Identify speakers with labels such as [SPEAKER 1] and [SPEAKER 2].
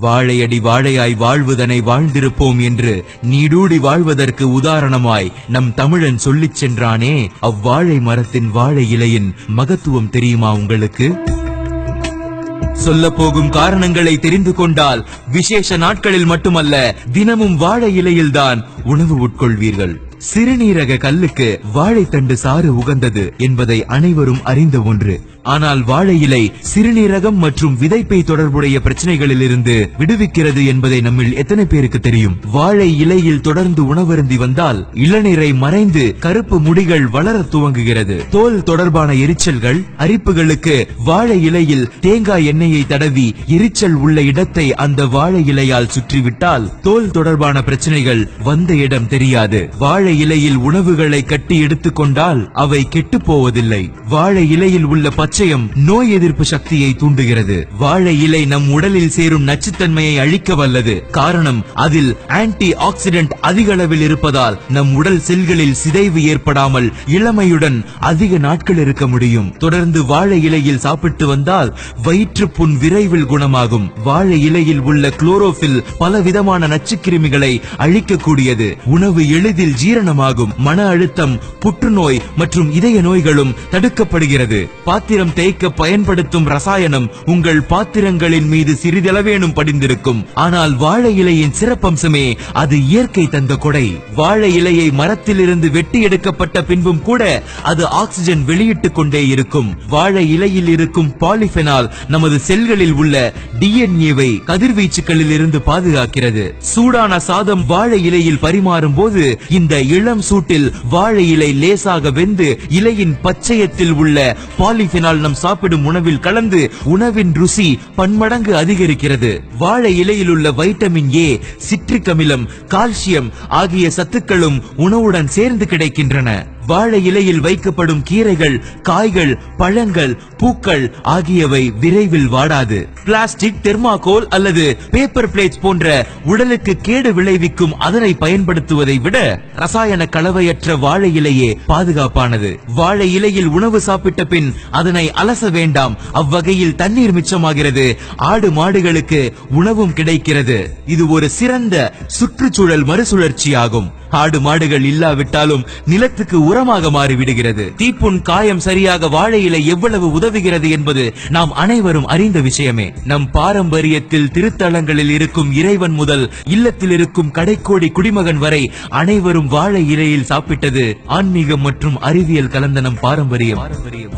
[SPEAKER 1] வாழையடி வாழையாய் வாழ்வதனை வாழ்ந்திருப்போம் என்று நீடூடி வாழ்வதற்கு உதாரணமாய் நம் தமிழன் சொல்லிச் சென்றானே அவ்வாழை மரத்தின் வாழை இலையின் மகத்துவம் தெரியுமா உங்களுக்கு? சொல்ல போகும் காரணங்களை தெரிந்து கொண்டால் விசேஷ நாட்களில் மட்டுமல்ல தினமும் வாழை இலையில்தான் உணவு உட்கொள்வீர்கள். சிறுநீரக கல்லுக்கு வாழைத்தண்டு சாறு உகந்தது என்பதை அனைவரும் அறிந்த ஒன்று. ஆனால் வாழை இலை சிறுநீரகம் மற்றும் விதைப்பை தொடர்புடைய பிரச்சனைகளில் இருந்து விடுவிக்கிறது என்பதை நம்மில் எத்தனை பேருக்கு தெரியும்? வாழை இலையில் தொடர்ந்து உணவருந்தி வந்தால் இளநீரை மறைந்து கருப்பு முடிகள் வளர துவங்குகிறது. தோல் தொடர்பான எரிச்சல்கள் அரிப்புகளுக்கு வாழை இலையில் தேங்காய் எண்ணெயை தடவி எரிச்சல் உள்ள இடத்தை அந்த வாழை இலையால் சுற்றிவிட்டால் தோல் தொடர்பான பிரச்சனைகள் வந்த இடம் தெரியாது. வாழை இலையில் உணவுகளை கட்டி எடுத்துக்கொண்டால் அவை கெட்டு போவதில்லை. வாழை இலையில் உள்ள பச்சையம் நோய் எதிர்ப்பு சக்தியை தூண்டுகிறது. வாழை இலை நம் உடலில் சேரும் நச்சுத்தன்மையை அழிக்க வல்லது. காரணம் அதில் ஆன்டி ஆக்சிடென்ட் அதிக அளவில் இருப்பதால் நம் உடல் செல்களில் சிதைவு ஏற்படாமல் இளமையுடன் அதிக நாட்கள் இருக்க முடியும். தொடர்ந்து வாழை இலையில் சாப்பிட்டு வந்தால் வயிற்று புண் விரைவில் குணமாகும். வாழை இலையில் உள்ள குளோரோபில் பல விதமான நச்சுக்கிருமிகளை அழிக்கக்கூடியது. உணவு எளிதில் ஜீரணமாகும் மன அழுத்தம் புற்றுநோய் மற்றும் இதய நோய்களும் தடுக்கப்படுகிறது. பாத்திரம் தேய்க்க பயன்படுத்தும் ரசாயனம் உங்கள் பாத்திரங்களின் மீது சிறிதளவேனும் படிந்திருக்கும். ஆனால் வாழை இலையின் சிறப்பம்சமே அது இயற்கை தந்த கொடை. வாழை இலையை மரத்திலிருந்து வெட்டி எடுக்கப்பட்ட பின்பும் கூட அது ஆக்சிஜன் வெளியிட்டுக் கொண்டே இருக்கும். வாழை இலையில் இருக்கும் பாலிபெனால் நமது செல்களில் உள்ள டிஎன்ஏவை கதிர்வீச்சுகளில் இருந்து பாதுகாக்கிறது. சூடான சாதம் வாழை இலையில் பரிமாறும் போது இந்த இளம் சூட்டில் வாழை இலை லேசாக வெந்து இலையின் பச்சையத்தில் உள்ள பாலிபினால் நம் சாப்பிடும் உணவில் கலந்து உணவின் ருசி பன்மடங்கு அதிகரிக்கிறது. வாழை இலையில் உள்ள வைட்டமின் ஏ சிட்ரிக் அமிலம் கால்சியம் ஆகிய சத்துக்களும் உணவுடன் சேர்ந்து கிடைக்கின்றன. வாழை இலையில் வைக்கப்படும் கீரைகள் காய்கள் பழங்கள் பூக்கள் ஆகியவை விரைவில் வாடாது. பிளாஸ்டிக் தெர்மாகோல் அல்லது பேப்பர் பிளேட்ஸ் போன்ற உடலுக்கு கேடு விளைவிக்கும் அதனை பயன்படுத்துவதை விட ரசாயன கலவையற்ற வாழை இலையே பாதுகாப்பானது. வாழை இலையில் உணவு சாப்பிட்ட பின் அதனை அலச வேண்டாம். அவ்வகையில் தண்ணீர் மிச்சமாகிறது. ஆடு மாடுகளுக்கு உணவும் கிடைக்கிறது. இது ஒரு சிறந்த சுற்றுச்சூழல் மறுசுழற்சியாகும். ஆடு மாடுகள் இல்லாவிட்டாலும் நிலத்துக்கு உரமாக மாறிவிடுகிறது. தீப்புண் காயம் சரியாக வாழை இலை எவ்வளவு உதவுகிறது என்பது நாம் அனைவரும் அறிந்த விஷயமே. நம் பாரம்பரியத்தில் திருத்தலங்களில் இருக்கும் இறைவன் முதல் இல்லத்தில் இருக்கும் கடைக்கோடி குடிமகன் வரை அனைவரும் வாழை இலையில் சாப்பிட்டது ஆன்மீகம் மற்றும் அறிவியல் கலந்த நம் பாரம்பரியம். பாரம்பரிய